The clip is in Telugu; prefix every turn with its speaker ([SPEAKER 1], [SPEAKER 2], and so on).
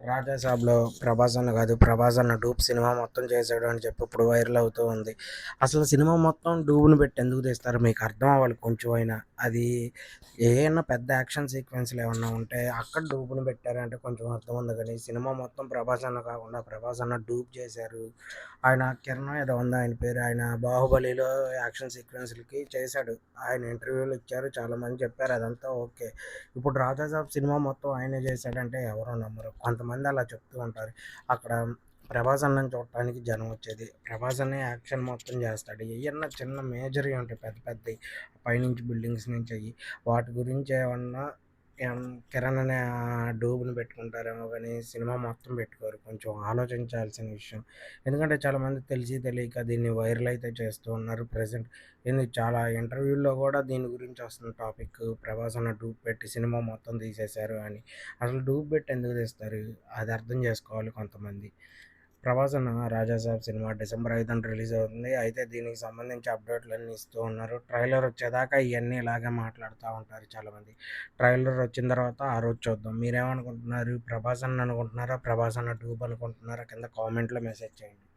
[SPEAKER 1] రాజాసాబ్లో ప్రభాస్ అన్న కాదు ప్రభాస్ అన్న డూప్ సినిమా మొత్తం చేశాడు అని చెప్పి ఇప్పుడు వైరల్ అవుతూ ఉంది. అసలు సినిమా మొత్తం డూబ్ను పెట్టి ఎందుకు తీస్తారు? మీకు అర్థం అవ్వాలి కొంచెం అయినా. అది ఏమైనా పెద్ద యాక్షన్ సీక్వెన్స్లు ఏమన్నా ఉంటే అక్కడ డూబ్ను పెట్టారంటే కొంచెం అర్థం ఉంది కానీ సినిమా మొత్తం ప్రభాస్ అన్న కాకుండా ప్రభాస్ అన్న డూప్ చేశారు. ఆయన కిరణ్ ఏదో ఉంది ఆయన పేరు ఆయన బాహుబలిలో యాక్షన్ సీక్వెన్స్లకి చేశాడు. ఆయన ఇంటర్వ్యూలు ఇచ్చారు చాలామంది చెప్పారు అదంతా ఓకే. ఇప్పుడు రాజాసాబ్ సినిమా మొత్తం ఆయనే చేశాడంటే ఎవరో నమ్మరు. కొంతమంది మంది అలా చెప్తూ ఉంటారు. అక్కడ ప్రభాస్ అన్నని చూడటానికి జనం వచ్చేది. ప్రభాస్ అనే యాక్షన్ మొత్తం చేస్తాడు. ఏమన్నా చిన్న మేజర్ ఉంటాయి. పెద్ద పెద్ద పైనుంచి బిల్డింగ్స్ నుంచి అయ్యి. వాటి గురించి ఏమన్నా కిరణ్ అనే డూబ్ని పెట్టుకుంటారేమో కానీ సినిమా మొత్తం పెట్టుకోరు. కొంచెం ఆలోచించాల్సిన విషయం. ఎందుకంటే చాలామంది తెలిసి తెలియక దీన్ని వైరల్ అయితే చేస్తూ ఉన్నారు ప్రజెంట్. ఎందుకు చాలా ఇంటర్వ్యూల్లో కూడా దీని గురించి వస్తున్న టాపిక్ ప్రభాస్ అన్న డూబ్ పెట్టి సినిమా మొత్తం తీసేశారు అని. అసలు డూబ్ పెట్టి ఎందుకు తీస్తారు? అది అర్థం చేసుకోవాలి కొంతమంది. ప్రభాసన రాజాసాబ్ సినిమా డిసెంబర్ ఐదున రిలీజ్ అవుతుంది. అయితే దీనికి సంబంధించి అప్డేట్లు అన్నీ ఇస్తూ ఉన్నారు. ట్రైలర్ వచ్చేదాకా ఇవన్నీ ఇలాగే మాట్లాడుతూ ఉంటారు చాలామంది. ట్రైలర్ వచ్చిన తర్వాత ఆ రోజు చూద్దాం. మీరేమనుకుంటున్నారు? ప్రభాసన్ అనుకుంటున్నారా? ప్రభాస్ అన్న ట్యూబ్ అనుకుంటున్నారా? కింద కామెంట్లో మెసేజ్ చేయండి.